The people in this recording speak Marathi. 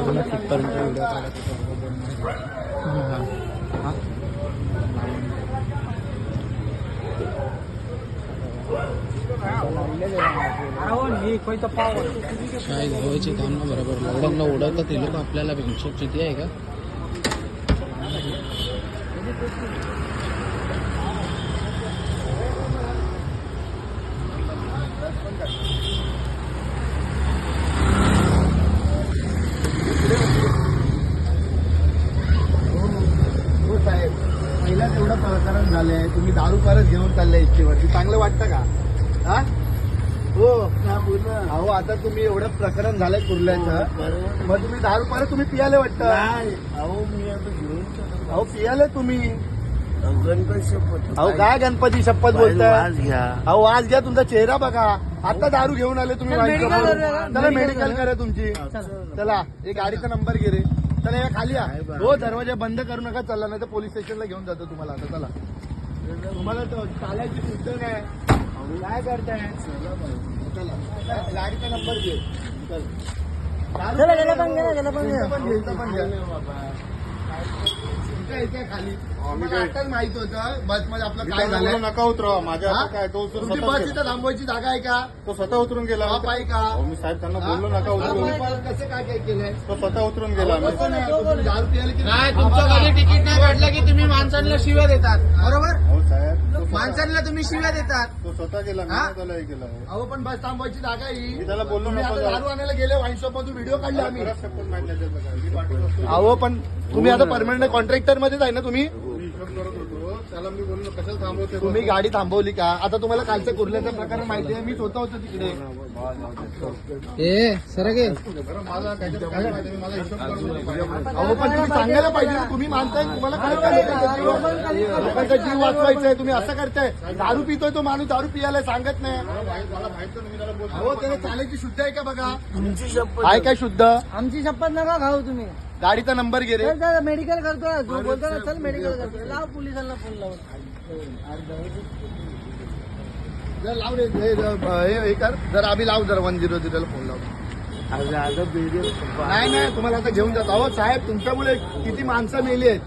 मला तिथपर्यंत व्हिडिओ काय काम ना बरोबर. लॉकडाऊनला ओढवतात ते लोक आपल्याला पेन्शन किती आहे का हो साहेब प्रकरण झालंय तुम्ही दारू परत घेऊन चालले इच्छेवरती चांगलं वाटतं का? हा? हो. अहो आता तुम्ही एवढं प्रकरण झालंय कुर्ल्याचं. मग तुम्ही दारू परत तुम्ही पियाले वाटतं? अहो मी आता घेऊन अहो पियाले तुम्ही. गणपती शपथ. अहो काय गणपती शपथ बोलताय? आज घ्या. अहो आज घ्या तुमचा चेहरा बघा. आता दारू घेऊन आले तुम्ही medical. करूया. चला मेडिकल करा तुमची. चला एक गाडीचा नंबर घे रे. चला या खाली या. हो दरवाजा बंद करू नका चला नाही तर पोलीस स्टेशनला घेऊन जातो तुम्हाला आता. चला. तुम्हाला तर चालायची सुद्धा नाही काय करताय? चला गाडीचा नंबर घे. चल. दारू चला, गेला पण घ्या, गेला पण. इथं पण घे, इथं पण घ्या. इथं- इथं खाली. मला आताच माहीत होतं बसमध्ये आपलं काय झालं नका उतरवा माझ्या हा? हातात काय तो उतरून तुमची स्वतः बस. इथं थांबवायची जागा आहे का? तो स्वतः उतरून गेला. बाप आहे का? अहो, मी साहेब त्यांना बोललो? नका हा, उतरून परत कसं काय काय केलंय? तो स्वतः उतरून गेला. कसं नाही, तुम्ही दारू पियाले की काय तुमचं कधी तिकीट नाही काढलं की तुम्ही माणसांना शिव्या देतात. बरोबर? हो साहेब. तुम्ही शिव्या देतात तो स्वतः गेला मी हा? नाही त्याला हे केलं अहो पण बस थांबवायची जागा आहे ही मी त्याला बोललो तुम्ही नको आता जाऊ. दारू आणायला गेले वाईन शॉप मधून व्हिडिओ काढले आम्ही शपथ त्याचं. मी. अहो पण तुम्ही आता परमनंट कॉन्ट्रॅक्टर मध्येच आहे ना तुम्ही मी हिशोब करत होतो त्याला मी बोललो कशाला थांबवते तुम्ही गाडी थांबवली का? आता तुम्हाला कालचं कुर्ल्याचं प्रकरण माहिती आहे मी स्वतः होतो तिकडे. ए सर गे बरं, मला त्याच्यात काय माहिती मी मला हिशोब करत होतो अहो पण तुम्ही सांगायला पाहिजे ना तुम्ही मानताय तुम्हाला काय काय लोकांचा जीव वाचवायचा आहे तुम्ही असं करताय. दारू पितोय तो माणूस दारू पियाला सांगत नाही. मला माहीत मला माहीत नाही, मी त्याला बोलतो अहो त्याला चालायची शुद्ध आहे का बघा? तुमची शपथ आहे काय शुद्ध? आमची शपथ नका खाऊ तुम्ही. गाडीचा नंबर घे रे. चल, चल, मेडिकल करतो ना. तू बोलतो ना चल मेडिकल करतो लाव पोलिसांना फोन लावून. जर लाव रे हे हे- हे कर. जर आम्ही लाव जर वन झिरो झिरोला फोन लाव नाही नाही तुम्हाला आता घेऊन जातो. अहो साहेब तुमच्यामुळे किती माणसं मेली आहेत.